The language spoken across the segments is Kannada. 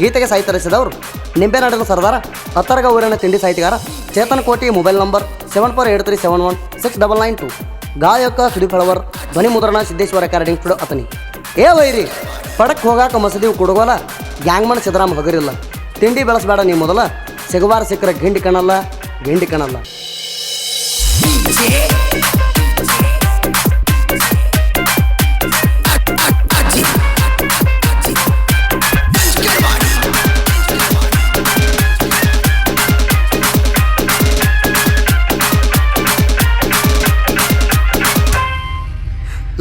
ಗೀತೆಗೆ ಸಾಹಿತ್ಯ ರಚಿಸಿದವರು ನಿಂಬೆನಾಡಿನ ಸರ್ದಾರ ಹತ್ತರಗ ಊರಿನ ತಿಂಡಿ ಸಾಹಿತ್ಯಗಾರ Chetan Koti mobile number seven four eight three seven one six double nine two. ಗಾಯಕ ಸುದೀಪ್ ಹಳವರ್, ಧ್ವನಿ ಮುದ್ರಣ ಸಿದ್ದೇಶ್ವರ ರೆಕಾರ್ಡಿಂಗ್ ಸ್ಟುಡಿಯೋ ಅತನಿ. ಏ ವೈರಿ, ಪಡಕ್ ಹೋಗಾಕ ಮಸದಿ ಕುಡುಗೋಲ, ಗ್ಯಾಂಗ್ಮನ್ ಸಿದ್ದರಾಮ ಹಗರಿಲ್ಲ. ತಿಂಡಿ ಬೆಳೆಸಬೇಡ ನೀ ಮೊದಲ, ಸಿಗುವಾರ ಸಿಕ್ಕರೆ ಗಿಂಡಿ ಕಣಲ್ಲ ಗಿಂಡಿ ಕಣಲ್ಲ.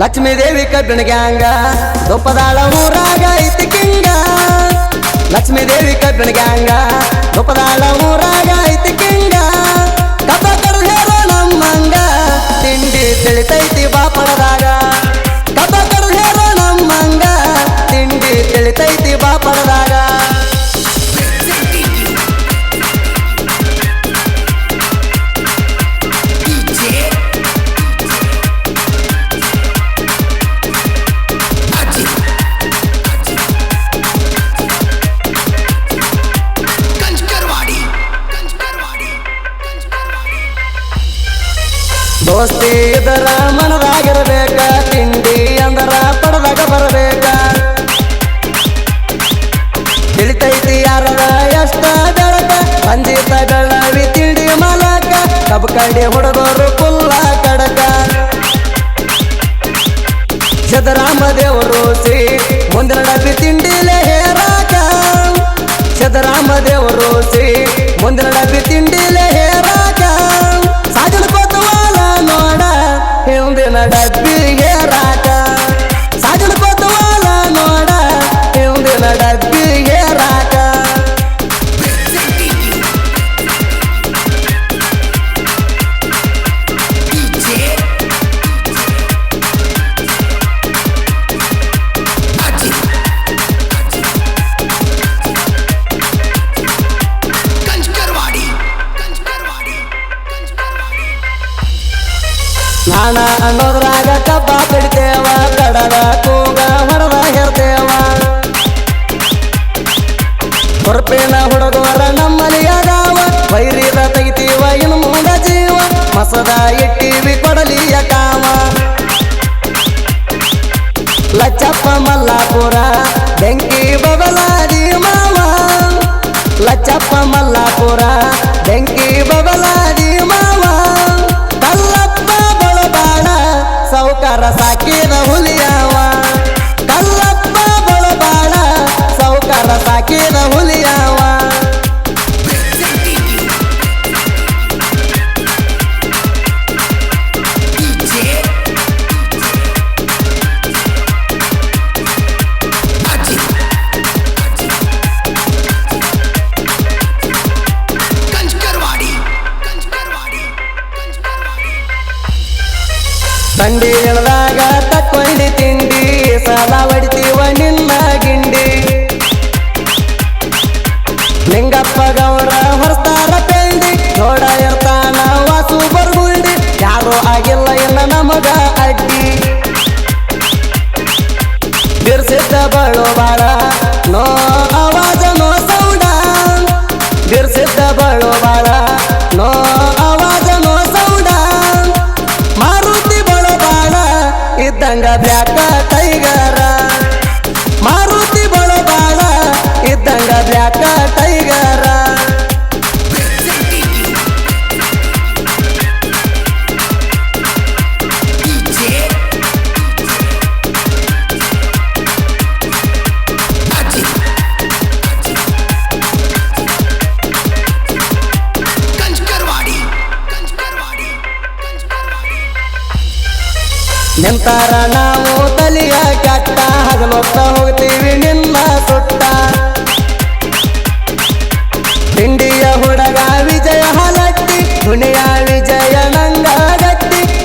ಲಕ್ಷ್ಮೀ ದೇವಿ ಗ್ಯಾಂಗ, ದೊಪ್ಪದಾಳ ಊರಾಗ ಐತಿ ಕಿಂಗ. ಲಕ್ಷ್ಮೀ ದೇವಿ ಗ್ಯಾಂಗ, ದೊಪ್ಪದಾಳ ಊರಾಗ ಐತಿ ಕಿಂಗ. ಕಬ್ಬ ಕಡು ಹೇರೋ ನಮ್ಮಂಗ ತಿಂಡಿ ತಿಳಿತೈತಿ ಬಾಪಡದಾಗ ದೋಸ್ತಿ, ಇದರ ಮನದಾಗಿರಬೇಕ. ತಿಂಡಿ ಅಂದರ ಪಡದಾಗ ಬರಬೇಕ. ತಿಳಿತೈತಿ ಯಾರದ ಎಷ್ಟ ಬೆಳಕ. ಬಂದಿತ ಬೆಳವಿ, ತಿಂಡಿ ಮಲಕ. ಕಬ್ ಕಡಿ ಹುಡುಗರು ಕುಲ್ಲ ಕಡಕ. ಚದರಾಮ ದೇವರು ಶ್ರೀ ಮುಂದಿನ ಡಬ್ಬಿ ತಿಂಡಿಲೆ ಹೇರಾಕ. ಸಿದ್ದರಾಮ ದೇವರು ಶ್ರೀ ಮುಂದಿನ ಡಬ್ಬಿ ತಿಂಡಿಲೆ ಹೇರಾಕ. ನಾನ ಅನ್ನೋದ್ರಾಗ ಕಬ್ಬ ಬಿಡ್ತೇವ ಕಡದ ಕೂಗ ಹೊಡೆದ ಹೇರ್ತೇವ. ಹೊರಪೇನ ಹುಡುಗೋರ ನಮ್ಮಲ್ಲಿ ಅದಾವ ಬೈರಿದ ತೆಗಿತೀವ ಇನ್ನು ಮುಂದ ಜೀವ, ಮಸದ ಇಟ್ಟಿವಿ ಕೊಡಲಿಯ ಕಾಮ. ಲಚ್ಚಪ್ಪ ಮಲ್ಲಾಪುರ, ಬೆಂಕಿ ಬಬಲಾದಿ ಮಾವ. ಲಚ್ಚಪ್ಪ ಮಲ್ಲಾಪುರ, ಬೆಂಕಿ ಬಬಲಾದಿ ತಂಡಿ ಎಳ್ದಾಗ ತಕ್ಕೊಂಡಿ ತಿಂಡಿ, ಸಾಲ ಹೊಡಿತೀವ ನಿನ್ನ ಗಿಂಡಿ. ಲಿಂಗಪ್ಪ ಗೌಡ ಹೊರಸ್ತಾರ ಪೆಂಡಿ, ನೋಡ ಇರ್ತಾನ ವಾಸು ಬರ್ಗುಂಡಿ, ಯಾರು ಆಗಿಲ್ಲ ಇಲ್ಲ ನಮಗ ಅಡ್ಡಿ ಬಿರ್ಸಿದ್ದ ಬಳು ಇದ್ದಂಗ ಬ್ಯಾಟ ಟೈಗರ. ಮಾರುತಿ ಬಳು ಬಾಳ ಇದ್ದಂಗ ಬ್ಯಾಕ ನಿಂತಾರ ನಾವು ತಲಿಯ ಕಟ್ಟ ಹಗಲೊತ್ತ ಹೋಗ್ತೀವಿ ನಿನ್ನ ಸುಟ್ಟ ತಿಂಡಿಯ ಹುಡುಗ ವಿಜಯ ಹಲಟ್ಟಿ, ದುನಿಯ ವಿಜಯ ನಂಗ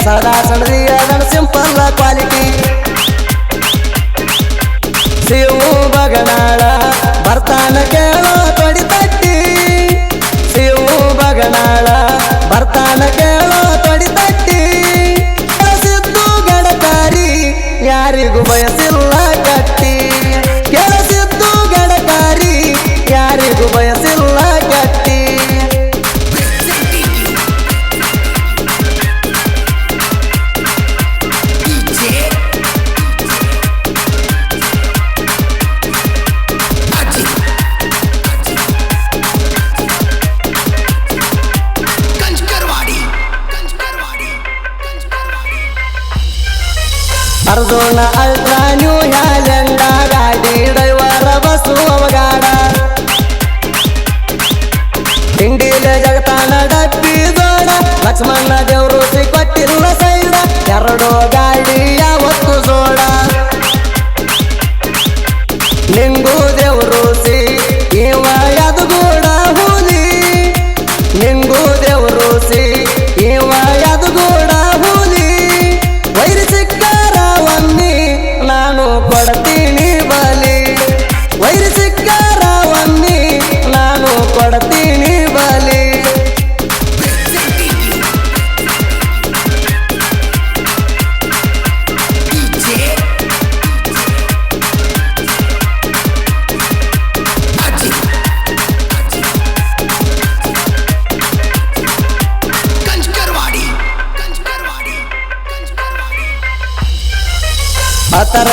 ಸದಾ ನನ್ನ ಸಿಂಪಲ್ ಕ್ವಾಲಿಟಿ ಶಿವು ಬಗನಾಳ, ಬರ್ತಾನ ಕೇಳೋ ತೊಡಿ ತಟ್ಟಿ. ಶಿವು ಬಗನಾಳ, ಬರ್ತಾನ ಕೇಳೋ ಅರ್ಜುನ ಅಲ್ಟ್ರಾ ನ್ಯೂ ಹ್ಯಾಲೆಂಡ ಗಾಡಿ ಡ್ರೈವರ ಬಸ್ಸು ಅವಗಾಡ ತಿಂಡಿಲ ಜಗತಾನ ಡಬ್ಬಿ ದೋಡ ಲಕ್ಷ್ಮಣ ದೇವರು ಕೊಟ್ಟಿಲ್ಲ ಸೈಡ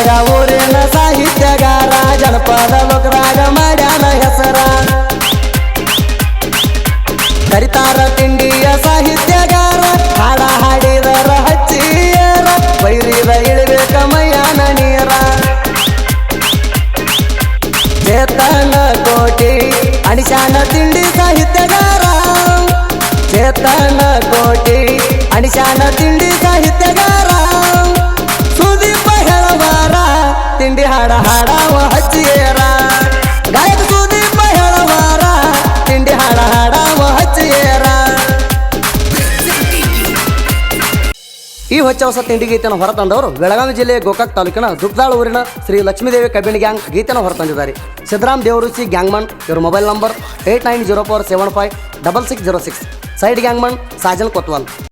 ಊರಿನ ಸಾಹಿತ್ಯಗಾರ, ಜನಪದ ಲೋಕರಾಗ ಮಾಡ್ಯಾನ ಹೆಸರ. ಕರಿತಾರ ತಿಂಡಿಯ ಸಾಹಿತ್ಯಗಾರ, ಹಾಡ ಹಾಡಿದರ ಹಚ್ಚಿಯರ, ಬೈರಿದ ಇಳಿಬೇಕ ಮಯ್ಯಾನ ನೀರ. ಚೇತನ ಕೋಟಿ, ಅಣಿಶಾನ ತಿಂಡಿ ಸಾಹಿತ್ಯಗಾರ. ಚೇತನ ಕೋಟಿ, ಅಣಿಶಾನ ತಿಂಡಿ ಸಾಹಿತ್ಯಗಾರ. ಈ ಹೊಚ್ಚ ಹೊಸ ತಿಂಡಿ ಗೀತೆಯನ್ನು ಹೊರತಂದವರು ಬೆಳಗಾವಿ ಜಿಲ್ಲೆಯ ಗೋಕಾಕ್ ತಾಲೂಕಿನ ದುಗ್ದಾಳ ಊರಿನ ಶ್ರೀ ಲಕ್ಷ್ಮೀದೇವಿ ಕಬ್ಬಿಣಿ ಗ್ಯಾಂಗ್ ಗೀತೆಯನ್ನು ಹೊರತಂದಿದ್ದಾರೆ. ಸಿದ್ದರಾಮ್ ದೇವರುಚಿ ಗ್ಯಾಂಗ್ಮನ್, ಇವರ mobile number eight nine zero four seven five double six zero six. Side gangman, Sajan Kotwal.